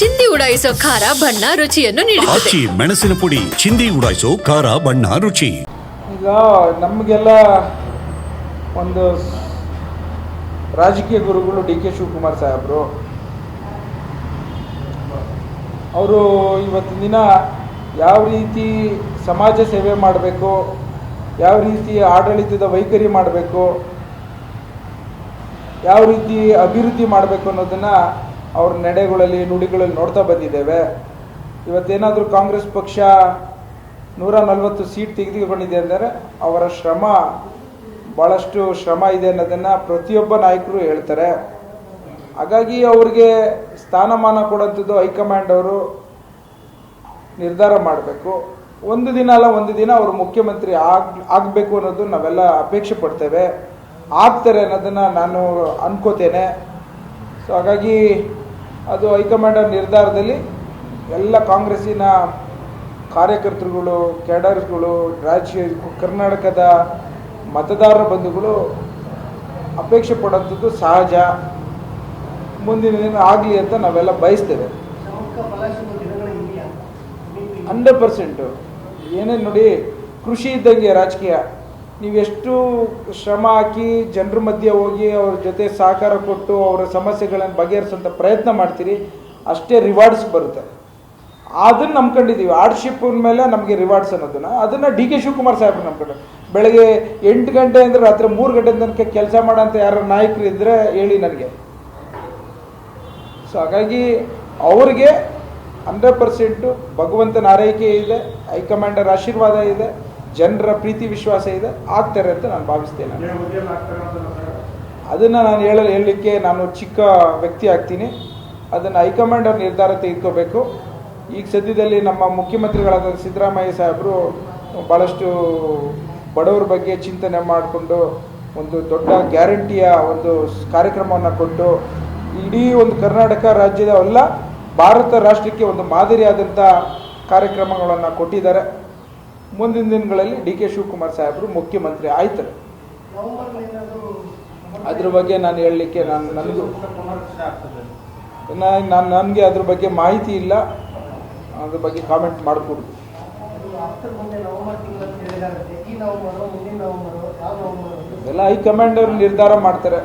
ಚಿಂದಿ ಉಡಾಯಿಸೋ ಖಾರ ಬಣ್ಣ ರುಚಿಯನ್ನು ನೀಡುತ್ತದೆ. ಆಚಿ ಮೆಣಸಿನ ಪುಡಿ ಚಿಂದಿ ಉಡಾಯಿಸೋ ಖಾರ ಬಣ್ಣ ರುಚಿ. ಈಗ ನಮಗೆಲ್ಲ ಒಂದು ರಾಜಕೀಯ ಗುರುಗಳು ಡಿ ಕೆ ಶಿವಕುಮಾರ್ ಸಾಹೇಬರು. ಅವರು ಇವತ್ತಿನ ದಿನ ಯಾವ ರೀತಿ ಸಮಾಜ ಸೇವೆ ಮಾಡಬೇಕು ಯಾವ ರೀತಿ ಆಡಳಿತದ ವೈಖರಿ ಮಾಡಬೇಕು ಯಾವ ರೀತಿ ಅಭಿವೃದ್ಧಿ ಮಾಡಬೇಕು ಅನ್ನೋದನ್ನು ಅವ್ರ ನಡೆಗಳಲ್ಲಿ, ನುಡಿಗಳಲ್ಲಿ ನೋಡ್ತಾ ಬಂದಿದ್ದೇವೆ. ಇವತ್ತೇನಾದರೂ ಕಾಂಗ್ರೆಸ್ ಪಕ್ಷ ನೂರ ನಲವತ್ತು ಸೀಟ್ ತೆಗೆದುಕೊಂಡಿದೆ ಅಂದರೆ ಅವರ ಶ್ರಮ ಭಾಳಷ್ಟು ಶ್ರಮ ಇದೆ ಅನ್ನೋದನ್ನು ಪ್ರತಿಯೊಬ್ಬ ನಾಯಕರು ಹೇಳ್ತಾರೆ. ಹಾಗಾಗಿ ಅವ್ರಿಗೆ ಸ್ಥಾನಮಾನ ಕೊಡೋಂಥದ್ದು ಹೈಕಮಾಂಡ್ ಅವರು ನಿರ್ಧಾರ ಮಾಡಬೇಕು. ಒಂದು ದಿನ ಅಲ್ಲ, ಒಂದು ದಿನ ಅವರು ಮುಖ್ಯಮಂತ್ರಿ ಆಗ್, ಆಗಬೇಕು ಅನ್ನೋದು ನಾವೆಲ್ಲ ಅಪೇಕ್ಷೆ ಪಡ್ತೇವೆ. ಆಗ್ತಾರೆ ಅನ್ನೋದನ್ನು ನಾನು ಅನ್ಕೋತೇನೆ. ಸೊ ಹಾಗಾಗಿ ಅದು ಹೈಕಮಾಂಡರ್ ನಿರ್ಧಾರದಲ್ಲಿ ಎಲ್ಲ ಕಾಂಗ್ರೆಸ್ಸಿನ ಕಾರ್ಯಕರ್ತರುಗಳು, ಕ್ಯಾಡರ್ಸ್ಗಳು, ರಾಜ್ಯ, ಕರ್ನಾಟಕದ ಮತದಾರರ ಬಂಧುಗಳು ಅಪೇಕ್ಷೆ ಪಡೋಂಥದ್ದು ಸಹಜ, ಮುಂದಿನ ದಿನ ಆಗಲಿ ಅಂತ ನಾವೆಲ್ಲ ಬಯಸ್ತೇವೆ. Hundred percent. ಏನೇ ನೋಡಿ, ಕೃಷಿ ಇದ್ದಂಗೆ ರಾಜಕೀಯ. ನೀವೆಷ್ಟು ಶ್ರಮ ಹಾಕಿ ಜನರ ಮಧ್ಯೆ ಹೋಗಿ ಅವ್ರ ಜೊತೆ ಸಹಕಾರ ಕೊಟ್ಟು ಅವರ ಸಮಸ್ಯೆಗಳನ್ನು ಬಗೆಹರಿಸುವಂಥ ಪ್ರಯತ್ನ ಮಾಡ್ತೀರಿ, ಅಷ್ಟೇ ರಿವಾರ್ಡ್ಸ್ ಬರುತ್ತೆ. ಅದನ್ನ ನಂಬ್ಕೊಂಡಿದ್ದೀವಿ. ಆರ್ಡ್ಶಿಪ್ ಮೇಲೆ ನಮಗೆ ರಿವಾರ್ಡ್ಸ್ ಅನ್ನೋದನ್ನ. ಅದನ್ನು ಡಿ ಕೆ ಶಿವಕುಮಾರ್ ಸಾಹೇಬ್ರು ನಂಬ್ಕೊಂಡು ಬೆಳಗ್ಗೆ ಎಂಟು ಗಂಟೆ ಅಂದರೆ ರಾತ್ರಿ ಮೂರು ಗಂಟೆ ತನಕ ಕೆಲಸ ಮಾಡೋಂಥ ಯಾರು ನಾಯಕರು ಇದ್ದರೆ ಹೇಳಿ ನನಗೆ. ಸೊ ಹಾಗಾಗಿ ಅವರಿಗೆ ಹಂಡ್ರೆಡ್ ಪರ್ಸೆಂಟು ಭಗವಂತನ ಆರೈಕೆ ಇದೆ, ಹೈಕಮಾಂಡರ್ ಆಶೀರ್ವಾದ ಇದೆ. ಜನರ ಪ್ರೀತಿ ವಿಶ್ವಾಸ ಇದೆ ಆಗ್ತಾರೆ ಅಂತ ನಾನು ಭಾವಿಸ್ತೇನೆ. ಅದನ್ನು ನಾನು ಹೇಳ ಹೇಳಲಿಕ್ಕೆ ನಾನು ಚಿಕ್ಕ ವ್ಯಕ್ತಿ ಆಗ್ತೀನಿ. ಅದನ್ನು ಹೈಕಮಾಂಡ್ ಅವ್ರ ನಿರ್ಧಾರ ತೆಗೆದುಕೋಬೇಕು. ಈಗ ಸದ್ಯದಲ್ಲಿ ನಮ್ಮ ಮುಖ್ಯಮಂತ್ರಿಗಳಾದ ಸಿದ್ದರಾಮಯ್ಯ ಸಾಹೇಬರು ಭಾಳಷ್ಟು ಬಡವರ ಬಗ್ಗೆ ಚಿಂತನೆ ಮಾಡಿಕೊಂಡು ಒಂದು ದೊಡ್ಡ ಗ್ಯಾರಂಟಿಯ ಒಂದು ಕಾರ್ಯಕ್ರಮವನ್ನು ಕೊಟ್ಟು ಇಡೀ ಒಂದು ಕರ್ನಾಟಕ ರಾಜ್ಯದ ಎಲ್ಲ ಭಾರತ ರಾಷ್ಟ್ರಕ್ಕೆ ಒಂದು ಮಾದರಿಯಾದಂಥ ಕಾರ್ಯಕ್ರಮಗಳನ್ನು ಕೊಟ್ಟಿದ್ದಾರೆ. ಮುಂದಿನ ದಿನಗಳಲ್ಲಿ ಡಿ ಕೆ ಶಿವಕುಮಾರ್ ಸಾಹೇಬರು ಮುಖ್ಯಮಂತ್ರಿ ಆಯ್ತಾರೆ. ಅದ್ರ ಬಗ್ಗೆ ನಾನು ಹೇಳಲಿಕ್ಕೆ ನಾನು ನನಗೂ ನಾನು ನನಗೆ ಅದ್ರ ಬಗ್ಗೆ ಮಾಹಿತಿ ಇಲ್ಲ. ಅದ್ರ ಬಗ್ಗೆ ಕಾಮೆಂಟ್ ಮಾಡಿಕೊಡು. ಎಲ್ಲ ಹೈಕಮಾಂಡ್ ಅವರು ನಿರ್ಧಾರ ಮಾಡ್ತಾರೆ.